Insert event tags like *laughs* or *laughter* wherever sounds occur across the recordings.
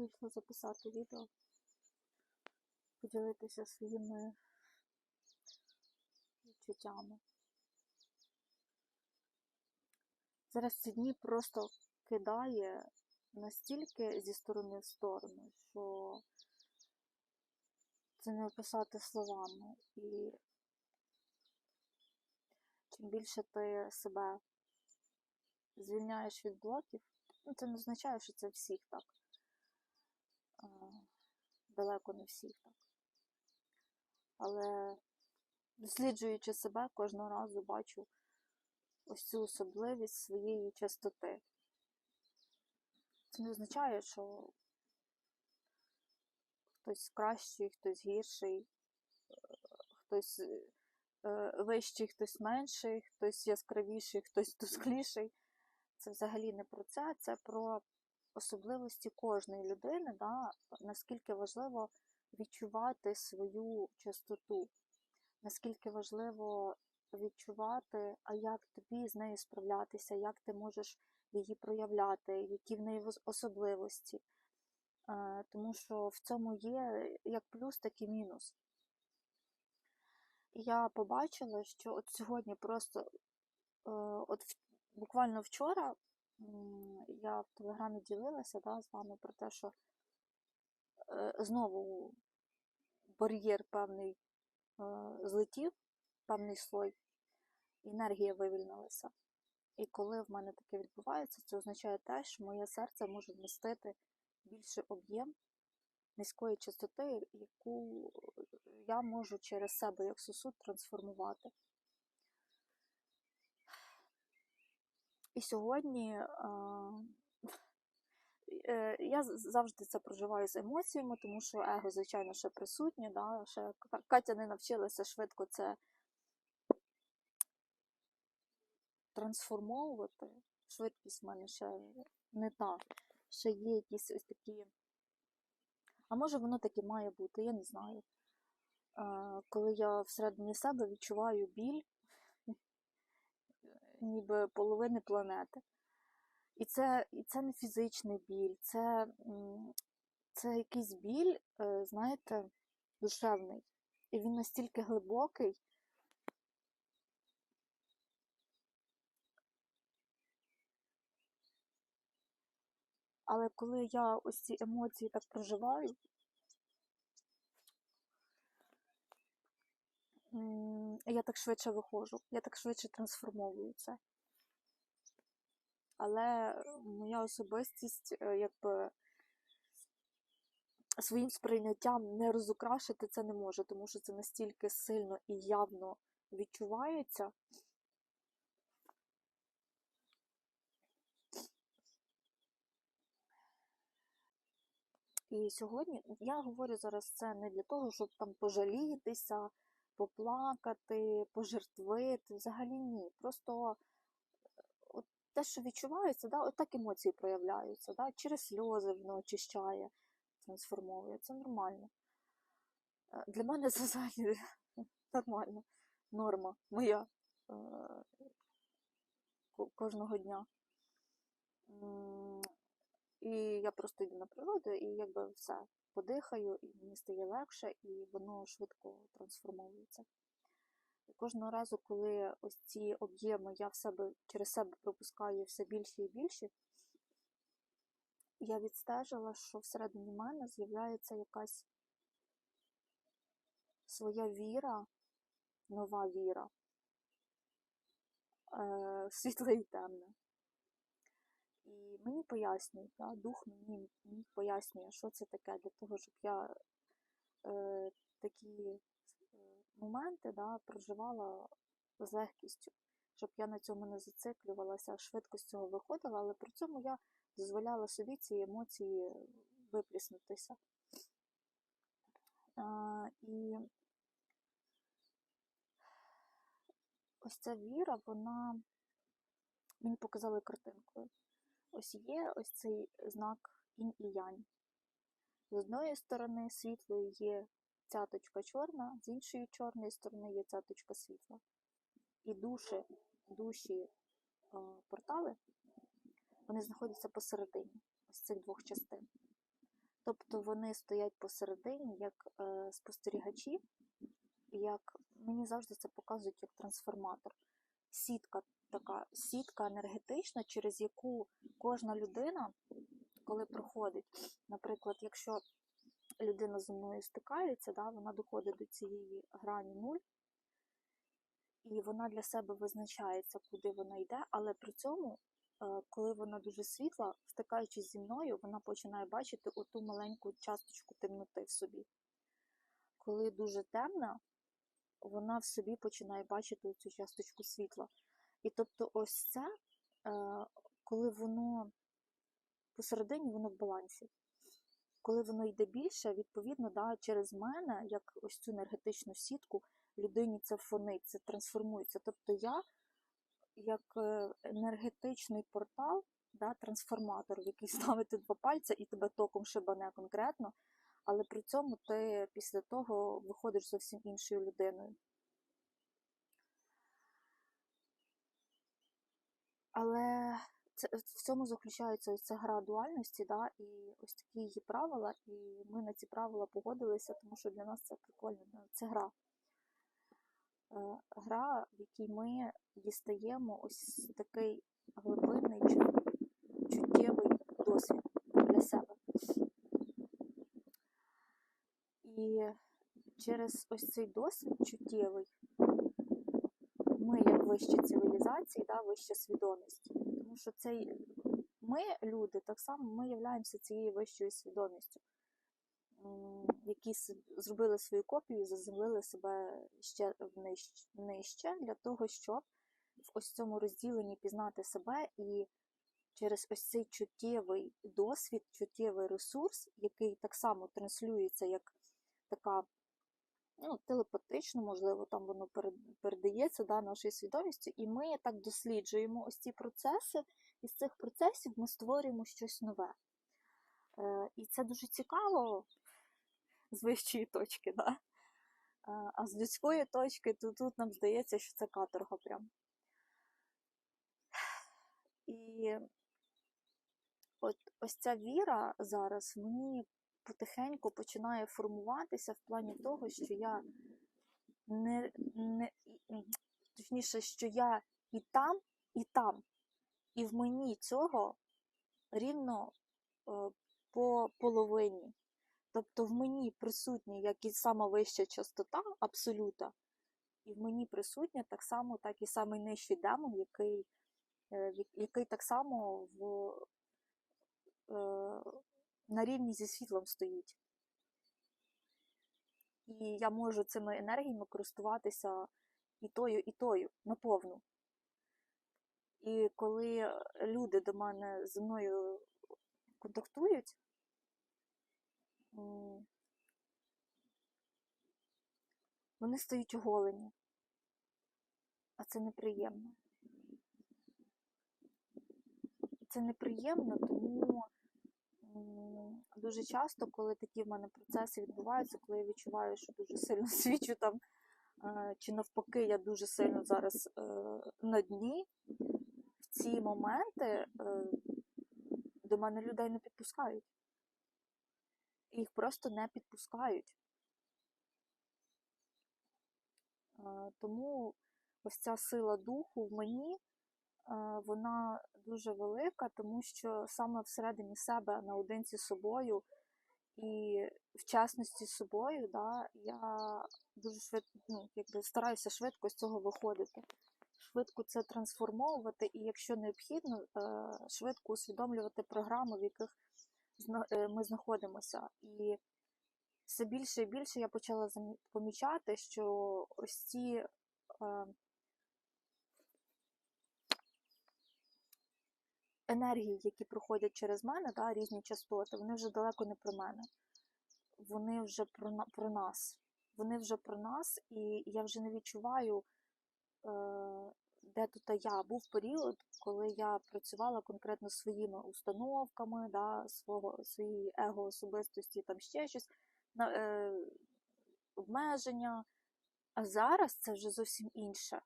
вийшло записати відео, поділитися своїми відчуттями. Зараз ці дні просто кидає настільки зі сторони в сторону, що це не описати словами. І чим більше ти себе звільняєш від блоків, ну це не означає, що це всіх так. Далеко не всіх так. Але досліджуючи себе, кожного разу бачу ось цю особливість своєї чистоти. Це не означає, що хтось кращий, хтось гірший, е, хтось е, вищий, хтось менший, хтось яскравіший, хтось тускліший. Це взагалі не про це, це про особливості кожної людини, да? наскільки важливо відчувати свою чистоту, наскільки важливо відчувати, а як тобі з нею справлятися, як ти можеш її проявляти, які в неї особливості. Е, Тому що в цьому є як плюс, так і мінус. Я побачила, що от сьогодні просто, е, от буквально вчора я в Телеграмі ділилася да, з вами про те, що е, знову бар'єр певний е, злетів, певний слой, енергія вивільнилася. І коли в мене таке відбувається, це означає те, що моє серце може вмістити більший об'єм низької частоти, яку я можу через себе як сосуд трансформувати. І сьогодні е, е, я завжди це проживаю з емоціями, тому що его, звичайно, ще присутнє. Да? Ще Катя не навчилася швидко це трансформовувати. Швидкість в мене ще не та. Ще є якісь ось такі. А може воно таки має бути, я не знаю. Е, Коли я всередині себе відчуваю біль, ніби половини планети. І це, і це не фізичний біль, це, це якийсь біль, е, знаєте, душевний. І він настільки глибокий. Але коли я ось ці емоції так проживаю, я так швидше виходжу, я так швидше трансформовую це. Але моя особистість, е, якби своїм сприйняттям не розукрашити це не може, тому що це настільки сильно і явно відчувається. І сьогодні я говорю зараз це не для того, щоб там пожалітися, поплакати, пожертвити. Взагалі ні. Просто е, от те, що відчувається, да, от так емоції проявляються. Да, через сльози воно очищає, трансформовує. Це нормально. Е, Для мене це *laughs* взагалі нормально. Норма моя е, кожного дня. І я просто йду на природу, і якби все подихаю, і мені стає легше, і воно швидко трансформовується. І кожного разу, коли ось ці об'єми я в себе через себе пропускаю все більше і більше, я відстежила, що всередині мене з'являється якась своя віра, нова віра, е, світла і темна. І мені пояснюють, да, дух мені, мені пояснює, що це таке, для того, щоб я е, такі е, моменти да, проживала з легкістю, щоб я на цьому не зациклювалася, швидко з цього виходила, але при цьому я дозволяла собі ці емоції випліснутися. А, і ось ця віра, вона мені показала картинкою. Ось є ось цей знак інь і янь. З одної сторони світлої є цяточка чорна, з іншої чорної сторони є цяточка світла. І душі, душі е, портали, вони знаходяться посередині ось цих двох частин. Тобто вони стоять посередині як е, спостерігачі, як мені завжди це показують як трансформатор. Сітка така, сітка енергетична, через яку кожна людина, коли проходить, наприклад, якщо людина зі мною стикається, да, вона доходить до цієї грані нуль, і вона для себе визначається, куди вона йде, але при цьому, е, коли вона дуже світла, стикаючись зі мною, вона починає бачити оту маленьку часточку темноти в собі. Коли дуже темна, вона в собі починає бачити цю часточку світла. І тобто, ось це, е, коли воно посередині, воно в балансі. Коли воно йде більше, відповідно, да, через мене, як ось цю енергетичну сітку, людині це фонить, це трансформується. Тобто я, як е, енергетичний портал, да, трансформатор, в який *laughs* ставити два пальця і тебе током шибане конкретно, але при цьому ти після того виходиш зовсім іншою людиною. Але це, в цьому заключається ось ця гра дуальності, да, і ось такі її правила, і ми на ці правила погодилися, тому що для нас це прикольно. Це гра. Е, Гра, в якій ми дістаємо ось такий глибинний чу- чуттєвий досвід для себе. І через ось цей досвід чуттєвий ми, як вища цивілізації, да, вища свідомість. Тому що цей ми, люди, так само ми являємося цією вищою свідомістю, які зробили свою копію заземлили себе ще нижче для того, щоб в ось цьому розділенні пізнати себе і через ось цей чуттєвий досвід, чуттєвий ресурс, який так само транслюється як така ну, телепатично, можливо, там воно передається да, нашою свідомістю, і ми так досліджуємо ось ці процеси, і з цих процесів ми створюємо щось нове. Е, і це дуже цікаво з вищої точки, да? Е, а з людської точки, то тут нам здається, що це каторга прям. І от ось ця віра зараз мені потихеньку починає формуватися в плані того, що я не, не точніше, що я і там, і там, і в мені цього рівно е, по половині. Тобто в мені присутня як і сама вища частота абсолюта, і в мені присутня так само, так і самий нижчий демон, який, е, який так само в, е, на рівні зі світлом стоїть. І я можу цими енергіями користуватися і тою, і тою наповну. І коли люди до мене зі мною контактують, вони стають оголені. А це неприємно. Це неприємно, тому дуже часто, коли такі в мене процеси відбуваються, коли я відчуваю, що дуже сильно *laughs* свічу там, е, чи навпаки, я дуже сильно зараз е, на дні, в ці моменти е, до мене людей не підпускають. Їх просто не підпускають. Тому ось ця сила духу в мені, вона дуже велика, тому що саме всередині себе наодинці з собою і в частності з собою, да, я дуже швидко, ну, якби стараюся швидко з цього виходити. Швидко це трансформовувати, і якщо необхідно, е, швидко усвідомлювати програми, в яких е, ми знаходимося. І все більше і більше я почала помічати, що ось ці енергії, які проходять через мене, да, різні частоти, вони вже далеко не про мене. Вони вже про, про нас. Вони вже про нас, і я вже не відчуваю, е, де тут я. Був період, коли я працювала конкретно своїми установками, да, свого, своєї его-особистості, там ще щось, на, е, обмеження. А зараз це вже зовсім інше.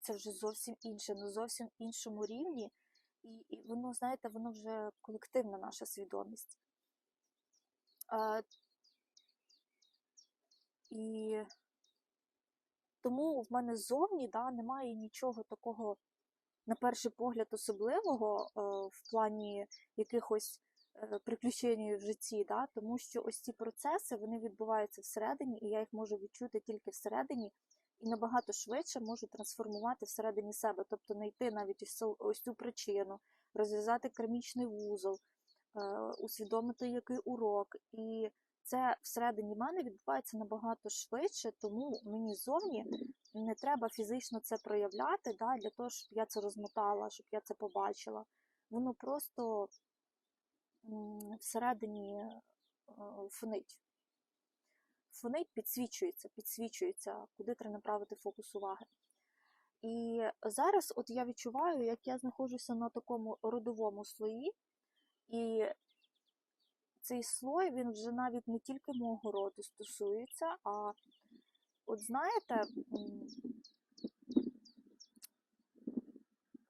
Це вже зовсім інше, на зовсім іншому рівні. І, і воно, знаєте, воно вже колективна наша свідомість. І тому в мене ззовні да, немає нічого такого, на перший погляд, особливого е, в плані якихось е, приключень в житті, да, тому що ось ці процеси вони відбуваються всередині, і я їх можу відчути тільки всередині, і набагато швидше можу трансформувати всередині себе, тобто знайти навіть ось цю, причину, розв'язати кармічний вузол, е, усвідомити який урок. І це всередині мене відбувається набагато швидше, тому мені зовні не треба фізично це проявляти, да, для того, щоб я це розмотала, щоб я це побачила. Воно просто всередині е, фонить. Фонить підсвічується, підсвічується, куди треба направити фокус уваги. І зараз от я відчуваю, як я знаходжуся на такому родовому слої, і цей слой він вже навіть не тільки мого роду стосується, а от знаєте,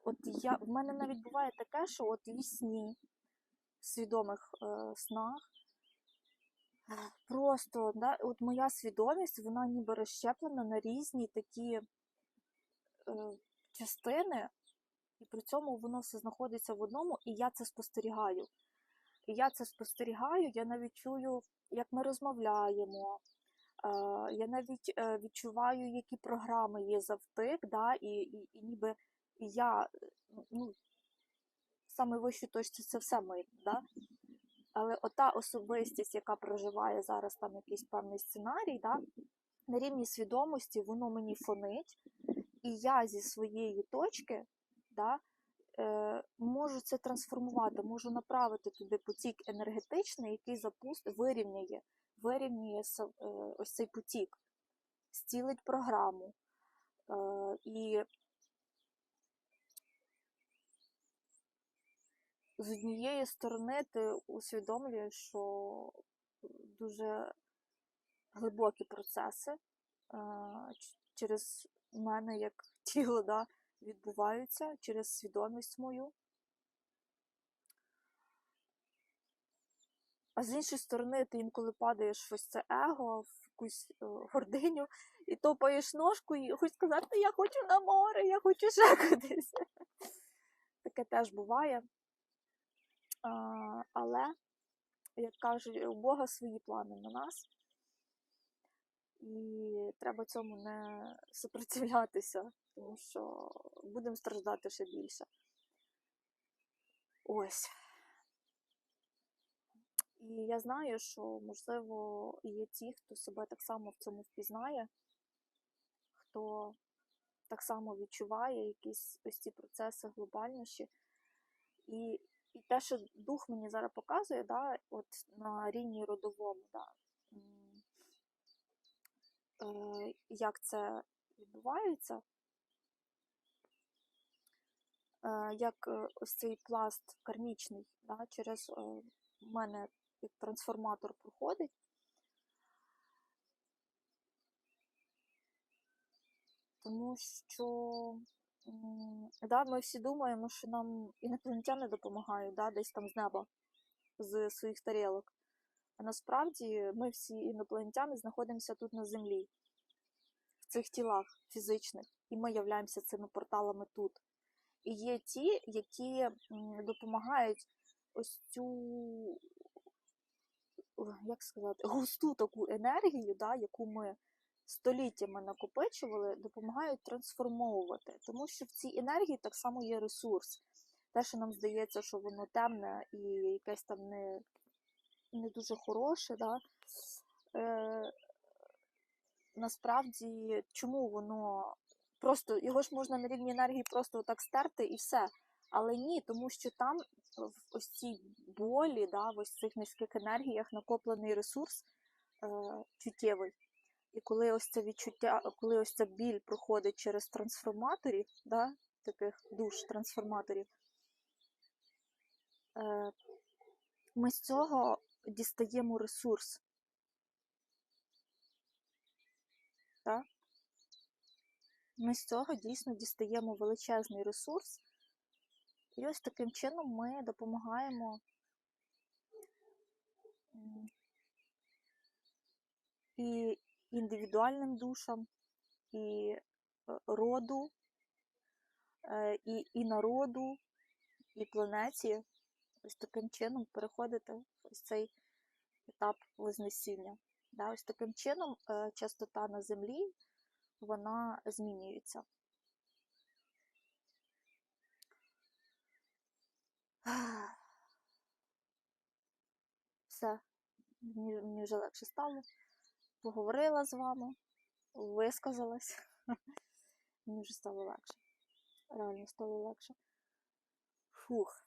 от я, в мене навіть буває таке, що от в сні, в свідомих е, снах, просто да, от моя свідомість, вона ніби розщеплена на різні такі е, частини, і при цьому воно все знаходиться в одному, і я це спостерігаю. І я це спостерігаю, я навіть чую, як ми розмовляємо. Е, Я навіть е, відчуваю, які програми є завтик, да, і, і, і ніби я ну, саме вищій точці це все ми, да? Але ота особистість, яка проживає зараз там якийсь певний сценарій, да, на рівні свідомості воно мені фонить, і я зі своєї точки да, е, можу це трансформувати, можу направити туди потік енергетичний, який запустить, вирівняє, вирівнює е, ось цей потік, зцілить програму. Е, і з однієї сторони ти усвідомлюєш, що дуже глибокі процеси через мене як *laughs* тіло да, відбуваються, через свідомість мою. А з іншої сторони, ти інколи падаєш в ось це его, в якусь е, гординю, і топаєш ножку, і хочеш сказати, я хочу на море, я хочу ще кудись. *laughs* Таке теж буває. Але, як кажуть, у Бога свої плани на нас. І треба цьому не супротивлятися, тому що будемо страждати ще більше. Ось. І я знаю, що, можливо, є ті, хто себе так само в цьому впізнає, хто так само відчуває якісь ось ці процеси глобальніші. І, і те, що дух мені зараз показує, да, от на рівні родовому, да, е, як це відбувається, е, як е, ось цей пласт кармічний да, через мене як трансформатор проходить. Тому що да, ми всі думаємо, що нам інопланетяни допомагають да, десь там з неба, з своїх тарілок. А насправді ми всі інопланетяни знаходимося тут на землі, в цих тілах фізичних, і ми являємося цими порталами тут. І є ті, які допомагають ось цю, як сказати, густу таку енергію, да, яку ми століттями накопичували, допомагають трансформовувати. Тому що в цій енергії так само є ресурс. Те, що нам здається, що воно темне і якесь там не, не дуже хороше, да, е, насправді, чому воно просто його ж можна на рівні енергії просто так стерти і все. Але ні, тому що там в ось цій болі, да, в ось цих низьких енергіях накоплений ресурс е, чуттєвий. І коли ось це відчуття, коли ось ця біль проходить через трансформаторів, да, таких душ трансформаторів, е, ми з цього дістаємо ресурс. Так? Ми з цього дійсно дістаємо величезний ресурс. І ось таким чином ми допомагаємо і індивідуальним душам, і е, роду, е, і, і народу, і планеті ось таким чином переходити в ось цей етап Вознесіння. Да, ось таким чином е, частота на землі вона змінюється. Все, мені, вже легше стало. Поговорила з вами, висказалась. *laughs* Мені вже стало легше. Реально стало легше. Фух.